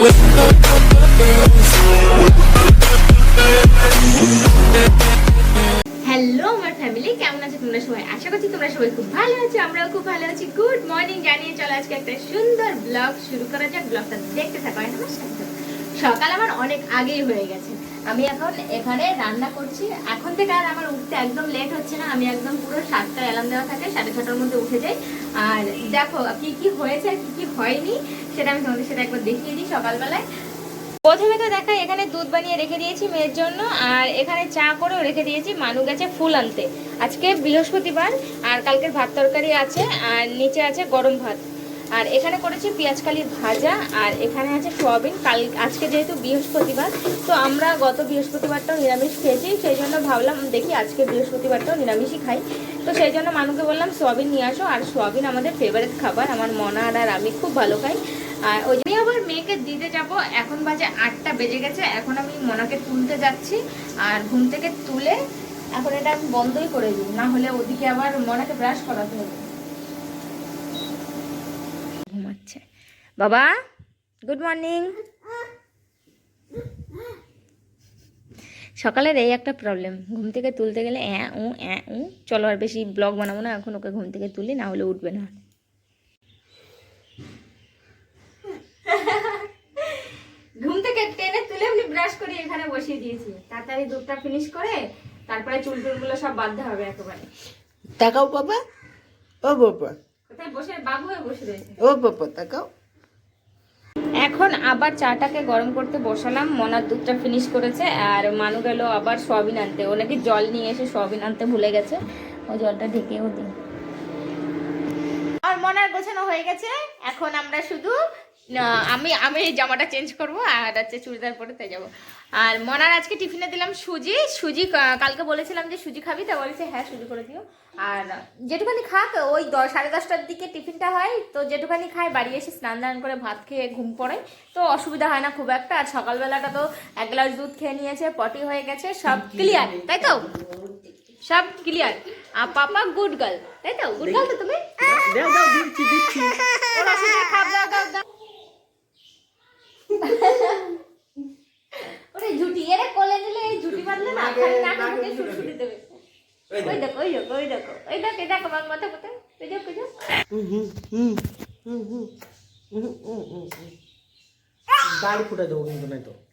Hello আমার family কেমন আছো তোমরা সবাই? আশা করছি তোমরা সবাই খুব ভালো আছো, আমরাও খুব ভালো আছি। গুড মর্নিং জানিয়ে চলো আজকে একটা সুন্দর ব্লগ শুরু করা যাক। ব্লগটা দেখতে থাকো আমার। সকাল আমার অনেক আগেই হয়ে গেছে। আমি এখন এখানে রান্না করছি। এখন থেকে আর আমার উঠতে একদম লেট হচ্ছে না। আমি একদম পুরো সাতটা অ্যালার্ম দেওয়া থাকে, সাড়ে ছটার মধ্যে উঠে যাই। আর দেখো, কি কি হয়েছে আর কি কি হয়নি সেটা আমি তোমাদের সাথে একবার দেখিয়ে দিই সকালবেলায়। প্রথমে তো দেখা, এখানে দুধ বানিয়ে রেখে দিয়েছি মেয়ের জন্য, আর এখানে চা করেও রেখে দিয়েছি মানু গেছে ফুল আনতে। আজকে বৃহস্পতিবার, আর কালকের ভাত তরকারি আছে, আর নিচে আছে গরম ভাত। আর এখানে করেছি পেঁয়াজ কালির ভাজা, আর এখানে আছে সোয়াবিন। কাল, আজকে যেহেতু বৃহস্পতিবার, তো আমরা গত বৃহস্পতিবারটাও নিরামিষ খেয়েছি, সেই জন্য ভাবলাম দেখি আজকে বৃহস্পতিবারটাও নিরামিষই খাই। তো সেই জন্য মানুকে বললাম, সোয়াবিন নিয়ে আসো, আর সোয়াবিন আমাদের ফেভারিট খাবার, আমার মনার আর আমি খুব ভালো খাই। আর ওই জন্য আবার মেয়েকে দিতে যাব, এখন বাজে আটটা বেজে গেছে, এখন আমি মনাকে তুলতে যাচ্ছি, আর ঘুম থেকে তুলে এখন এটা আমি বন্ধই করে দিই, না হলে ওদিকে আবার মনাকে ব্রাশ করাতে হবে। বাবা গুড মর্নিং সকালের এই একটা প্রবলেম ঘুম থেকে তুলতে গেলে অ্যাঁ উ অ্যাঁ উ চলো আর বেশি ব্লগ বানাবো না এখন ওকে ঘুম থেকে তুলি না হলে উঠবে না। ঘুম থেকে টেনে তুলে এমনি ব্রাশ করে এখানে বসিয়ে দিয়েছি। তাড়াতাড়ি দুধটা ফিনিশ করে তারপরে চুল টুলগুলো সব বাঁধতে হবে একেবারে। তাকাও বাবা। ও বাবা। কোথায় বসে? বাবু হয়ে বসে রয়েছে। ও বাবা তাকাও। এখন আবার চাটাকে গরম করতে বসালাম। মনার দুধটা ফিনিশ করেছে আর মানু গেল আবার সয়াবিন আনতে। ও নাকি জল নিয়ে এসে সয়াবিন আনতে ভুলে গেছে। ও জলটা ঢেকেও দিই। আর মনার গোছানো হয়ে গেছে। এখন আমরা শুধু আহ, আমি আমি এই জামাটা চেঞ্জ করব আর হচ্ছে চুড়িদার পরে তাই যাব। আর মনার আজকে টিফিনে দিলাম সুজি। সুজি কালকে বলেছিলাম যে সুজি খাবি তা বলেছে হ্যাঁ সুজি করে দিও। আর যেটুখানি খাক ওই দশ সাড়ে দশটার দিকে টিফিনটা হয় তো যেটুখানি খায় বাড়ি এসে স্নান দান করে ভাত খেয়ে ঘুম পড়ে। তো অসুবিধা হয় না খুব একটা আর সকালবেলাটা তো এক গ্লাস দুধ খেয়ে নিয়েছে পটি হয়ে গেছে সব ক্লিয়ার তাই তো? সব ক্লিয়ার আর পাপা গুড গার্ল তাই তো? গুড গার্ল তো তুমি? দাও দাও দিচ্ছি দিচ্ছি। ওর দাও দাও দাও। দেখো।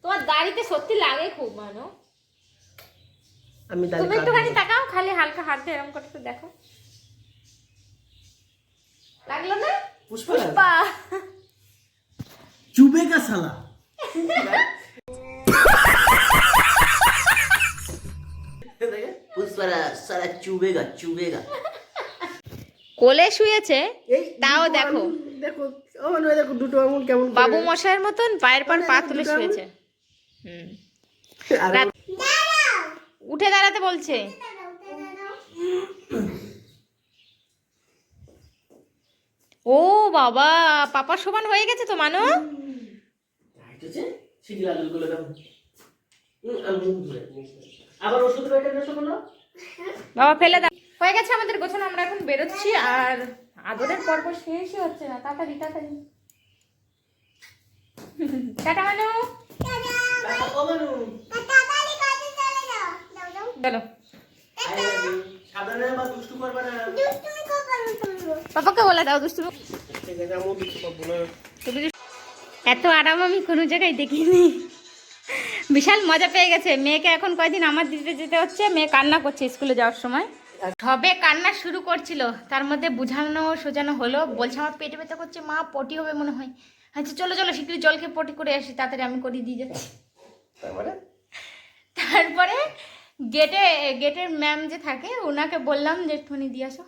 তোমার সত্যি লাগে খুব আমি তুমি তাকাও খালি হালকা দেখো। না? পুষ্পা। চুবেগা সালা। পুষ্পারা সালা চুবেগা চুবেগা। কোলে শুয়েছে তাও দেখো। দেখো ও নয় দেখো দুটো আঙুল কেমন বাবু মশাইয়ের মতন পায়ের পর পা তুলে শুয়েছে। হুম। উঠে দাঁড়াতে বলছে। ও বাবা পাপা সমান হয়ে গেছে তো মানো? আলুগুলো দাও। আবার ওষুধ বলো বাবা ফেলে দাও। হয়ে গেছে আমাদের গোছানো আমরা এখন বেরোচ্ছি আর আদরের পর্ব শেষই হচ্ছে না। তাড়াতাড়ি তাড়াতাড়ি। টাটা মানু। চলো। পাপাকে বলে দাও দুষ্টু ঠিক এত আরাম আমি কোনো জায়গায় দেখিনি। বিশাল মজা পেয়ে গেছে। মেয়েকে এখন কয়দিন আমার দিতে যেতে হচ্ছে? মেয়ে কান্না করছে স্কুলে যাওয়ার সময়। সবে কান্না শুরু করছিল। তার মধ্যে বুঝানো সোজানো হলো। বলছে আমার পেটে ব্যথা করছে মা পটি হবে মনে হয়। আচ্ছা চলো চলো শীঘ্রই জলকে পটি করে আসি। তাড়াতাড়ি আমি করিয়ে দিয়ে যাচ্ছি। তারপরে? তারপরে গেটে গেটের ম্যাম যে থাকে ওনাকে বললাম যে একটুখানি দিয়ে আসো।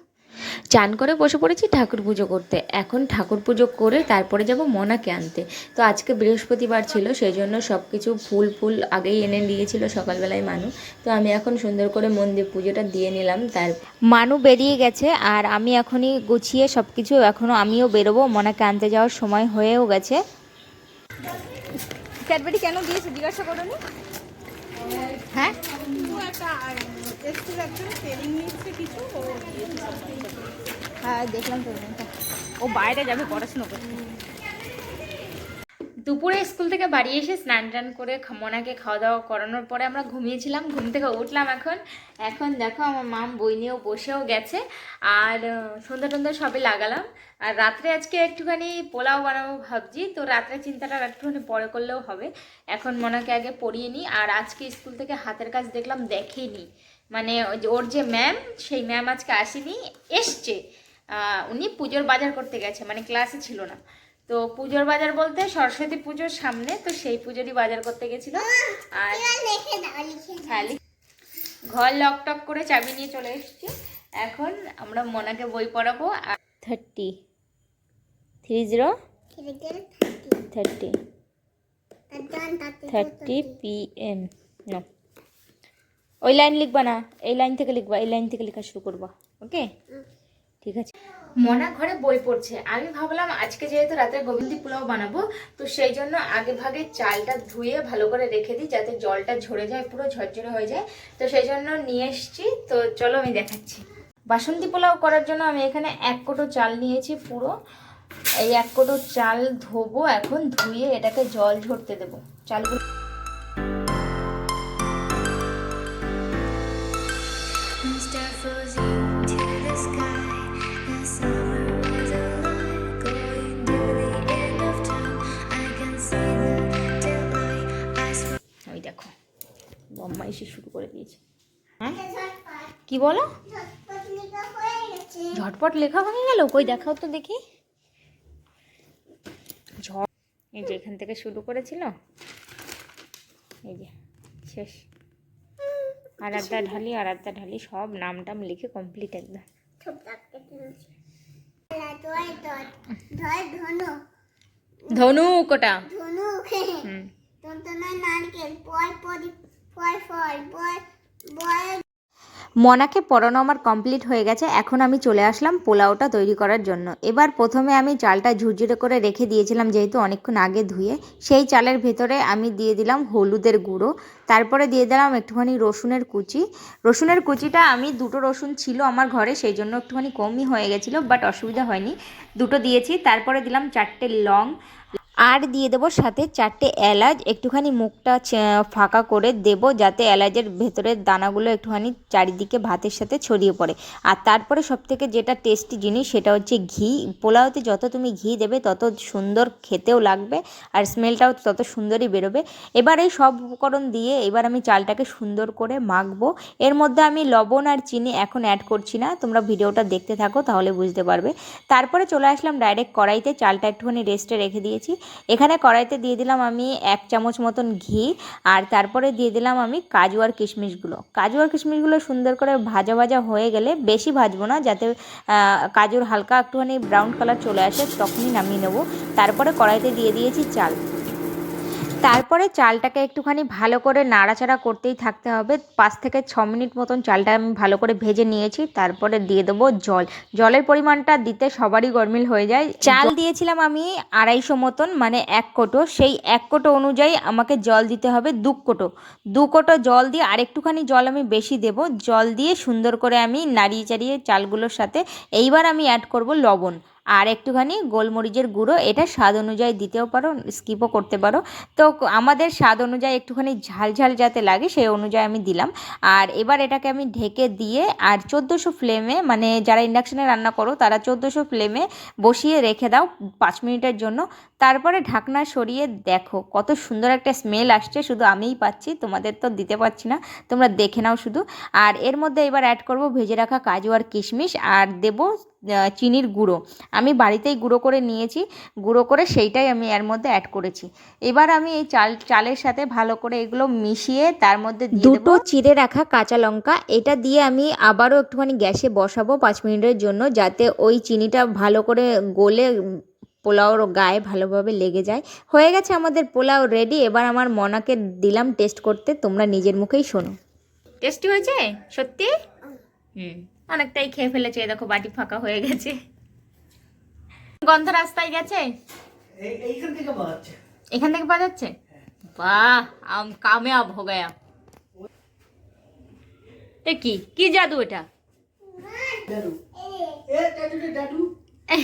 চান করে বসে পড়েছি ঠাকুর পুজো করতে। এখন ঠাকুর পুজো করে তারপরে যাব মনাকে আনতে। তো আজকে বৃহস্পতিবার ছিল সেই জন্য সব কিছু ফুল ফুল আগেই এনে দিয়েছিল সকালবেলায় মানু। তো আমি এখন সুন্দর করে মন্দির পুজোটা দিয়ে নিলাম, তার মানু বেরিয়ে গেছে আর আমি এখনই গুছিয়ে সব কিছু এখনও আমিও বেরোবো, মনাকে আনতে যাওয়ার সময় হয়েও গেছে। কেন দিয়েছে? জিজ্ঞাসা করোনি? হ্যাঁ? হ্যাঁ দেখলাম তো ও বাইরে যাবে পড়াশোনা করতে। দুপুরে স্কুল থেকে বাড়ি এসে স্নান টান করে মোনাকে খাওয়া দাওয়া করানোর পরে আমরা ঘুমিয়েছিলাম, ঘুম থেকে উঠলাম এখন। এখন দেখো আমার মাম বই নিয়েও বসেও গেছে, আর সন্ধ্যা টন্ধা সবে লাগালাম। আর রাত্রে আজকে একটুখানি পোলাও বানাবো ভাবছি, তো রাত্রে চিন্তাটা একটুখানি পরে করলেও হবে। এখন মোনাকে আগে পড়িয়ে নিই, আর আজকে স্কুল থেকে হাতের কাজ দেখলাম দেখেনি। মানে ওর যে ম্যাম, সেই ম্যাম আজকে আসেনি, এসছে। উনি পুজোর বাজার করতে গেছে মানে ক্লাসে ছিল না। তো পুজোর বাজার বলতে সরস্বতী পুজোর সামনে তো সেই পুজোরই বাজার করতে গেছিল আর হ্যাঁ, ঘর লক টক করে চাবি নিয়ে চলে এসেছি। এখন আমরা মোনাকে বই পড়াবো আর thirty. Three zero? Thirty. Thirty P M না। ওই লাইন লিখবা না এই লাইন থেকে লিখবা এই লাইন থেকে লেখা শুরু করবা ওকে? ঠিক আছে। মনা ঘরে বই পড়ছে। আমি ভাবলাম আজকে যেহেতু রাতে গোবিন্দি পোলাও বানাবো, তো সেই জন্য আগে ভাগে চালটা ধুয়ে ভালো করে রেখে দিই যাতে জলটা ঝরে যায়, পুরো ঝরঝরে হয়ে যায়। তো সেই জন্য নিয়ে এসছি। তো চলো আমি দেখাচ্ছি। বাসন্তী পোলাও করার জন্য আমি এখানে এক কোটো চাল নিয়েছি পুরো। এই এক কোটো চাল ধোবো, এখন ধুয়ে এটাকে জল ঝরতে দেবো। চালগুলো দিয়েছে। হ্যাঁ? কি বলো? ঝটপট লেখা হয়ে গেল? কই দেখাও তো দেখি। এই যে এখান থেকে শুরু করেছিল। এই যে শেষ। আর একটা ঢালি আর একটা ঢালি সব নাম টাম লিখে কমপ্লিট একদম। ধনু। কোটা। হুম। মনাকে পড়ানো আমার কমপ্লিট হয়ে গেছে। এখন আমি চলে আসলাম পোলাওটা তৈরি করার জন্য। এবার প্রথমে আমি চালটা ঝুরঝুরে করে রেখে দিয়েছিলাম যেহেতু অনেকক্ষণ আগে ধুয়ে। সেই চালের ভেতরে আমি দিয়ে দিলাম হলুদের গুঁড়ো। তারপরে দিয়ে দিলাম একটুখানি রসুনের কুচি। রসুনের কুচিটা আমি দুটো রসুন ছিল আমার ঘরে, সেই জন্য একটুখানি কমই হয়ে গেছিল বাট অসুবিধা হয়নি। দুটো দিয়েছি। তারপরে দিলাম চারটে লং। আর দিয়ে দেবো সাথে চারটে এলাচ, একটুখানি মুখটা ফাঁকা করে দেব যাতে এলাচের ভেতরের দানাগুলো একটুখানি চারিদিকে ভাতের সাথে ছড়িয়ে পড়ে। আর তারপরে সবথেকে যেটা টেস্টি জিনিস সেটা হচ্ছে ঘি। পোলাওতে যত তুমি ঘি দেবে তত সুন্দর খেতেও লাগবে আর স্মেলটাও তত সুন্দরই বেরোবে। এবার এই সব উপকরণ দিয়ে এবার আমি চালটাকে সুন্দর করে মাখবো। এর মধ্যে আমি লবণ আর চিনি এখন অ্যাড করছি না, তোমরা ভিডিওটা দেখতে থাকো তাহলে বুঝতে পারবে। তারপরে চলে আসলাম ডাইরেক্ট কড়াইতে, চালটা একটুখানি রেস্টে রেখে দিয়েছি। এখানে কড়াইতে দিয়ে দিলাম আমি এক চামচ মতন ঘি আর তারপরে দিয়ে দিলাম আমি কাজু আর কিশমিশগুলো। কাজু আর কিশমিশগুলো সুন্দর করে ভাজা ভাজা হয়ে গেলে বেশি ভাজবো না, যাতে কাজুর হালকা একটুখানি ব্রাউন কালার চলে আসে তখনই নামিয়ে নেব। তারপরে কড়াইতে দিয়ে দিয়েছি চাল। তারপরে চালটাকে একটুখানি ভালো করে নাড়াচাড়া করতেই থাকতে হবে। পাঁচ থেকে ছ মিনিট মতন চালটা আমি ভালো করে ভেজে নিয়েছি তারপরে দিয়ে দেবো জল। জলের পরিমাণটা দিতে সবারই গরমিল হয়ে যায়। চাল দিয়েছিলাম আমি আড়াইশো মতন মানে এক কোটো। সেই এক কোটো অনুযায়ী আমাকে জল দিতে হবে দু কোটো। দু কোটো জল দিয়ে আরেকটুখানি জল আমি বেশি দেব। জল দিয়ে সুন্দর করে আমি নাড়িয়ে চাড়িয়ে চালগুলোর সাথে। এইবার আমি অ্যাড করব লবণ। আর একটুখানি গোলমরিচের গুঁড়ো, এটা স্বাদ অনুযায়ী দিতেও পারো স্কিপও করতে পারো। তো আমাদের স্বাদ অনুযায়ী একটুখানি ঝাল ঝাল যাতে লাগে, সেই অনুযায়ী আমি দিলাম। আর এবার এটাকে আমি ঢেকে দিয়ে, আর চোদ্দোশো ফ্লেমে মানে যারা ইন্ডাকশানে রান্না করো, তারা চোদ্দোশো ফ্লেমে বসিয়ে রেখে দাও পাঁচ মিনিটের জন্য। তারপরে ঢাকনা সরিয়ে দেখো, কত সুন্দর একটা স্মেল আসছে, শুধু আমিই পাচ্ছি, তোমাদের তো দিতে পারছি না, তোমরা দেখে নাও শুধু। আর এর মধ্যে এবার অ্যাড করব ভেজে রাখা কাজু আর কিশমিশ, আর দেবো চিনির গুঁড়ো। আমি বাড়িতেই গুঁড়ো করে নিয়েছি, গুঁড়ো করে সেইটাই আমি এর মধ্যে অ্যাড করেছি। এবার আমি এই চাল, চালের সাথে ভালো করে এগুলো মিশিয়ে তার মধ্যে দুটো চিড়ে রাখা কাঁচা লঙ্কা, এটা দিয়ে আমি আবারও একটুখানি গ্যাসে বসাবো পাঁচ মিনিটের জন্য, যাতে ওই চিনিটা ভালো করে গলে পোলাওর গায়ে ভালোভাবে লেগে যায়। হয়ে গেছে আমাদের পোলাও রেডি এবার আমার মনাকে দিলাম টেস্ট করতে তোমরা নিজের মুখেই শোনো। টেস্টি হয়েছে? সত্যি? হুম। অনেকটাই খেয়ে ফেলেছে দেখো বাটি ফাঁকা হয়ে গেছে। গন্ধ রাস্তায় গেছে? এখান থেকে পাওয়া যাচ্ছে? বাহ আম কাময়াব হো গয়া। এ কি? কি জাদু এটা? দাদু এ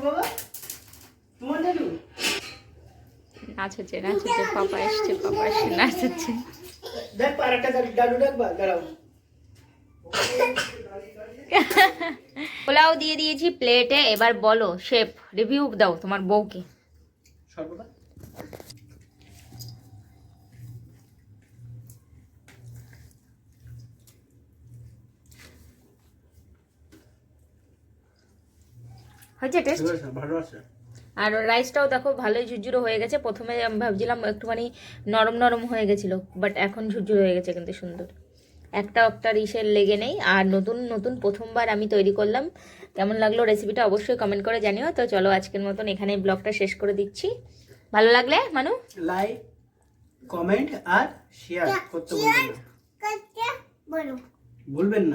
বাবা? নাচ হচ্ছে নাচ হচ্ছে পাপা এসছে পাপা এসছে নাচ হচ্ছে দেখ পারাটা ডাডু ডাকবা দাঁড়াও। পোলাও দিয়ে দিয়েছি প্লেটে এবার বলো শেফ রিভিউ দাও তোমার বউকে। সর্বদা? হয়েছে টেস্ট ভালো আছে। আর রাইসটাও দেখো ভালোই ঝুরঝুরো হয়ে গেছে। প্রথমে আমি ভাবছিলাম একটুখানি নরম নরম হয়ে গেছিল বাট এখন ঝুরঝুরো হয়ে গেছে কিন্তু সুন্দর। একটা একটা ইসের লেগে নেই আর নতুন নতুন প্রথমবার আমি তৈরি করলাম। কেমন লাগল রেসিপিটা অবশ্যই কমেন্ট করে জানিও। তো চলো আজকের মতন এখানে ব্লগটা শেষ করে দিচ্ছি। ভালো লাগলে মানু? লাইক কমেন্ট আর শেয়ার করতে ভুলবেন না। ভুলবেন না।